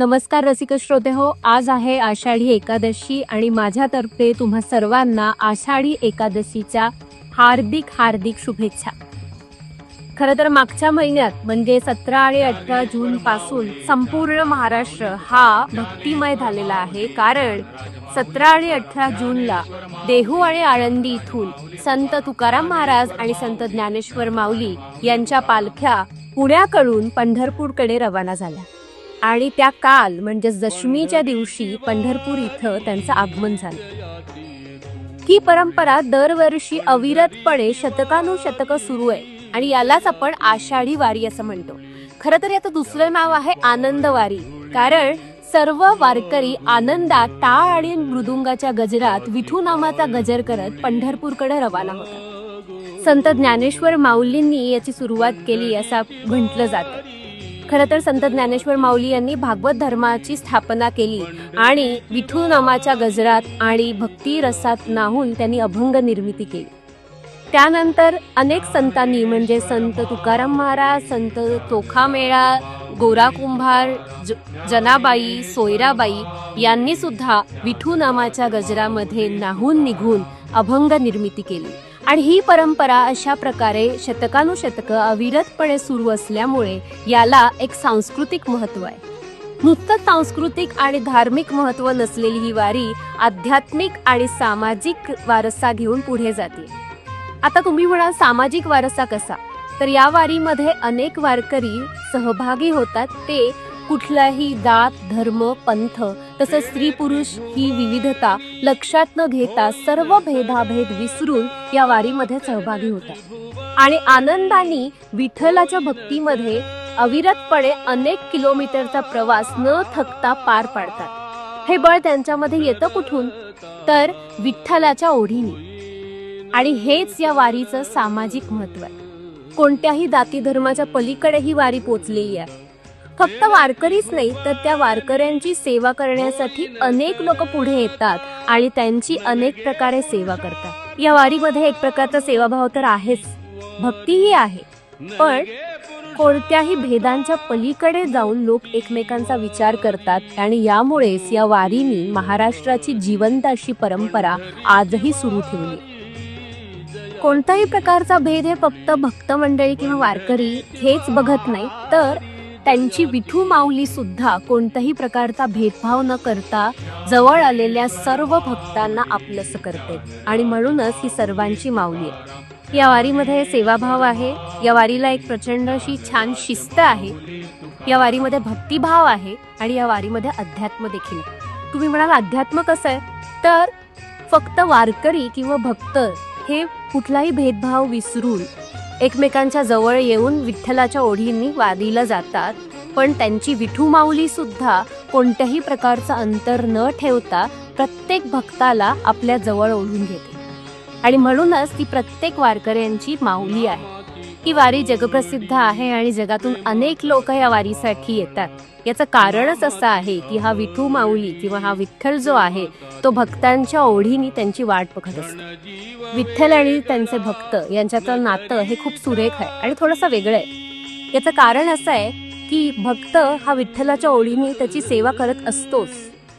नमस्कार रसिक श्रोते हो आज आहे आषाढी एकादशी आणि माझ्यातर्फे तुम्हा सर्वांना आषाढी एकादशीच्या हार्दिक हार्दिक शुभेच्छा. खरं तर मागच्या महिन्यात म्हणजे सतरा आणि अठरा जून पासून संपूर्ण महाराष्ट्र हा भक्तिमय झालेला आहे. कारण सतरा आणि अठरा जूनला देहू आणि आळंदी इथून संत तुकाराम महाराज आणि संत ज्ञानेश्वर माऊली यांच्या पालख्या पुण्याकडून पंढरपूरकडे रवाना झाल्या. आणि त्या काल म्हणजे दशमीच्या दिवशी पंढरपूर इथं त्यांचं आगमन झालं. ही परंपरा दरवर्षी अविरतपणे शतकानुशतक सुरू आहे आणि यालाच आपण आषाढी वारी असं म्हणतो. खरं तर याचं दुसरं नाव आहे आनंद वारी. कारण सर्व वारकरी आनंदात टाळ आणि मृदुंगाच्या गजरात विठू नामाचा गजर करत पंढरपूरकडे रवाना होतात. संत ज्ञानेश्वर माऊलींनी याची सुरुवात केली असं म्हटलं जातं. खरं तर संत ज्ञानेश्वर माऊली यांनी भागवत धर्माची स्थापना केली आणि विठू नामाच्या गजरात आणि भक्ती रसात नाहून त्यांनी अभंग निर्मिती केली. त्यानंतर अनेक संतांनी म्हणजे संत तुकाराम महाराज संत तोखामेळा गोरा कुंभार ज जनाबाई सोयराबाई यांनी सुद्धा विठू नामाच्या गजरामध्ये नाहून निघून अभंग निर्मिती केली. आणि ही परंपरा अशा प्रकारे शतकानुशतक अविरतपणे सुरू असल्यामुळे याला एक सांस्कृतिक महत्त्व आहे. नुसतं सांस्कृतिक आणि धार्मिक महत्त्व नसलेली ही वारी आध्यात्मिक आणि सामाजिक वारसा घेऊन पुढे जाते. आता तुम्ही म्हणाल सामाजिक वारसा कसा? तर या वारीमध्ये अनेक वारकरी सहभागी होतात ते कुठलाही जात धर्म पंथ तसंच स्त्री पुरुष ही विविधता लक्षात न घेता सर्व भेदाभेद विसरून या वारीमध्ये सहभागी होतात. आणि आनंदाने विठ्ठलाच्या भक्तीमध्ये अविरतपणे अनेक किलोमीटरचा प्रवास न थकता पार पाडतात. हे बळ त्यांच्यामध्ये येतं कुठून? तर विठ्ठलाच्या ओढीने. आणि हेच या वारीचं सामाजिक महत्त्व आहे. कोणत्याही जाती धर्माच्या पलीकडे ही वारी पोचलेली आहे. फक्त वारकरीच नाही तर त्या वारकऱ्यांची सेवा करण्यासाठी अनेक लोक पुढे येतात आणि त्यांची अनेक प्रकारे सेवा करतात. या वारीमध्ये एक प्रकारचा सेवाभाव तर आहेच. भक्तीही आहे. पण कोणत्याही भेदांच्या पलीकडे जाऊन लोक एकमेकांचा विचार करतात आणि यामुळेच या वारीनी महाराष्ट्राची जिवंत अशी परंपरा आजही सुरू ठेवली. कोणताही प्रकारचा भेद हे फक्त भक्त मंडळी किंवा वारकरी हेच बघत नाही तर त्यांची विठू माऊली सुद्धा कोणत्याही प्रकारचा भेदभाव न करता जवळ आलेल्या सर्व भक्तांना आपलंस करते. आणि म्हणूनच ही सर्वांची माऊली आहे. या वारीमध्ये सेवाभाव आहे. या वारीला एक प्रचंड अशी छान शिस्त आहे. या वारीमध्ये भक्तिभाव आहे. आणि या वारीमध्ये अध्यात्म देखील तुम्ही म्हणाल अध्यात्म कसं आहे? तर फक्त वारकरी किंवा भक्त हे कुठलाही भेदभाव विसरून एकमेकांच्या जवळ येऊन विठ्ठलाच्या ओढींनी वादीला जातात. पण त्यांची विठू माऊली सुद्धा कोणत्याही प्रकारचं अंतर न ठेवता प्रत्येक भक्ताला आपल्या जवळ ओढून घेते. आणि म्हणूनच ती प्रत्येक वारकऱ्यांची माऊली आहे. ही वारी जगप्रसिद्ध आहे आणि जगातून अनेक लोक या वारीसाठी येतात. याचं कारणच असं आहे की हा विठू माऊली किंवा हा विठ्ठल जो आहे तो भक्तांच्या ओढीने त्यांची वाट बघत असतो. विठ्ठल आणि त्यांचे भक्त यांच्यातलं नातं हे खूप सुरेख आहे आणि थोडंसं वेगळं आहे. याचं कारण असं आहे की भक्त हा विठ्ठलाच्या ओढीने त्याची सेवा करत असतोच.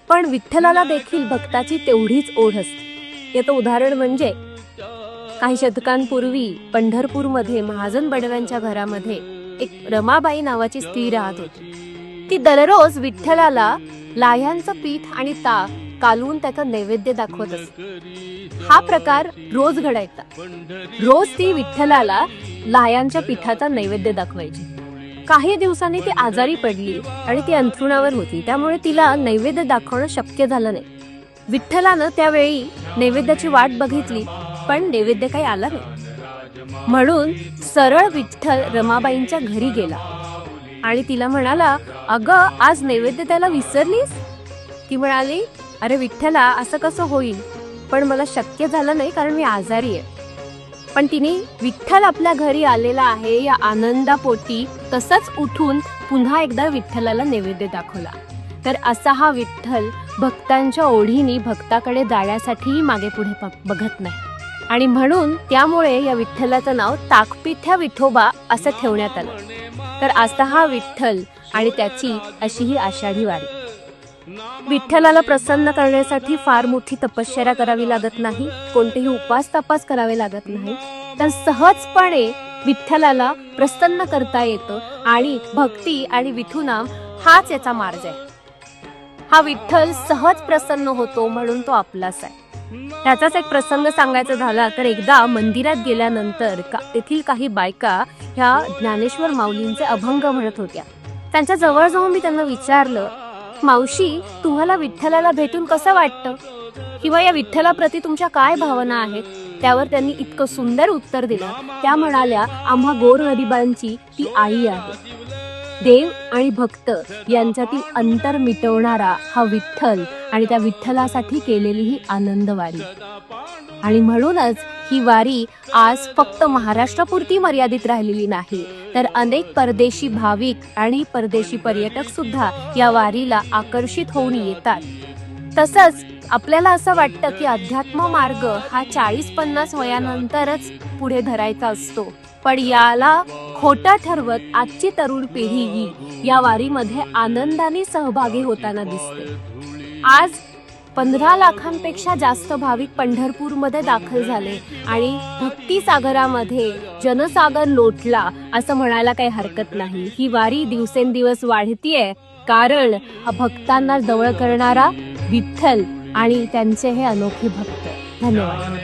पण विठ्ठलाला देखील भक्ताची तेवढीच ओढ असते. याचं उदाहरण म्हणजे काही शतकांपूर्वी पंढरपूरमध्ये महाजन बडव्यांच्या घरामध्ये एक रमाबाई नावाची स्त्री राहत होती. ती दररोज विठ्ठलाला लाह्यांचं पीठ आणि ताक कालवून त्याचा नैवेद्य दाखवत असते. हा प्रकार रोज घडायचा. रोज ती विठ्ठलाला लाह्यांच्या पिठाचा नैवेद्य दाखवायची. काही दिवसांनी ती आजारी पडली आणि ती अंथरुणावर होती. त्यामुळे तिला नैवेद्य दाखवणं शक्य झालं नाही. विठ्ठलानं त्यावेळी नैवेद्याची वाट बघितली. पण नैवेद्य काही आला नाही. म्हणून सरळ विठ्ठल रमाबाईंच्या घरी गेला. आणि तिला म्हणाला अगं आज नैवेद्य त्याला विसरलीस? ती म्हणाली अरे विठ्ठला असं कसं होईल? पण मला शक्य झालं नाही कारण मी आजारी आहे. पण तिने विठ्ठल आपल्या घरी आलेला आहे या आनंदापोटी तसंच उठून पुन्हा एकदा विठ्ठलाला नैवेद्य दाखवला. तर असा हा विठ्ठल भक्तांच्या ओढीने भक्ताकडे जाण्यासाठीही मागे पुढे बघत नाही. आणि म्हणून त्यामुळे या विठ्ठलाचं नाव ताकपिठ्या विठोबा असं ठेवण्यात आलं. तर आता हा विठ्ठल आणि त्याची अशी ही आषाढी वारी. विठ्ठलाला प्रसन्न करण्यासाठी फार मोठी तपश्चर्या करावी लागत नाही कोणतेही उपास तपास करावे लागत नाही तर सहजपणे विठ्ठलाला प्रसन्न करता येतं आणि भक्ती आणि विठुनाम हाच याचा मार्ग आहे. हा विठ्ठल सहज प्रसन्न होतो म्हणून तो आपलाच आहे. त्याचाच एक प्रसंग सांगायचा झाला तर एकदा मंदिरात गेल्यानंतर का तेथील काही बायका ह्या ज्ञानेश्वर माऊलींचे अभंग म्हणत होत्या. त्यांच्या जवळ जाऊन मी त्यांना विचारलं मावशी तुम्हाला विठ्ठलाला भेटून कसं वाटतं? किंवा या विठ्ठलाप्रती तुमच्या काय भावना आहेत? त्यावर त्यांनी इतकं सुंदर उत्तर दिलं. त्या म्हणाल्या आम्हा गोर गरिबांची ती आई आहे. देव आणि भक्त यांच्यातील अंतर मिटवणारा हा विठ्ठल आणि त्या विठ्ठलासाठी केलेली ही आनंदवारी. आणि म्हणूनच ही वारी आज फक्त महाराष्ट्रापुरती मर्यादित राहिलेली नाही तर अनेक परदेशी भाविक आणि परदेशी पर्यटक सुद्धा या वारीला आकर्षित होऊन येतात. तसंच आपल्याला असं वाटतं की अध्यात्म मार्ग हा चाळीस पन्नास वयानंतरच पुढे धरायचा असतो. पण याला खोटा ठरवत आजची तरुण पिढी ही या वारीमध्ये आनंदाने सहभागी होताना दिसते. आज पंधरा लाखांपेक्षा जास्त भाविक पंढरपूरमध्ये दाखल झाले आणि भक्ती सागरामध्ये जनसागर लोटला असं म्हणायला काही हरकत नाही. ही वारी दिवसेंदिवस वाढतीये कारण हा भक्तांना जवळ करणारा विठ्ठल आणि त्यांचे हे अनोखे भक्त. धन्यवाद.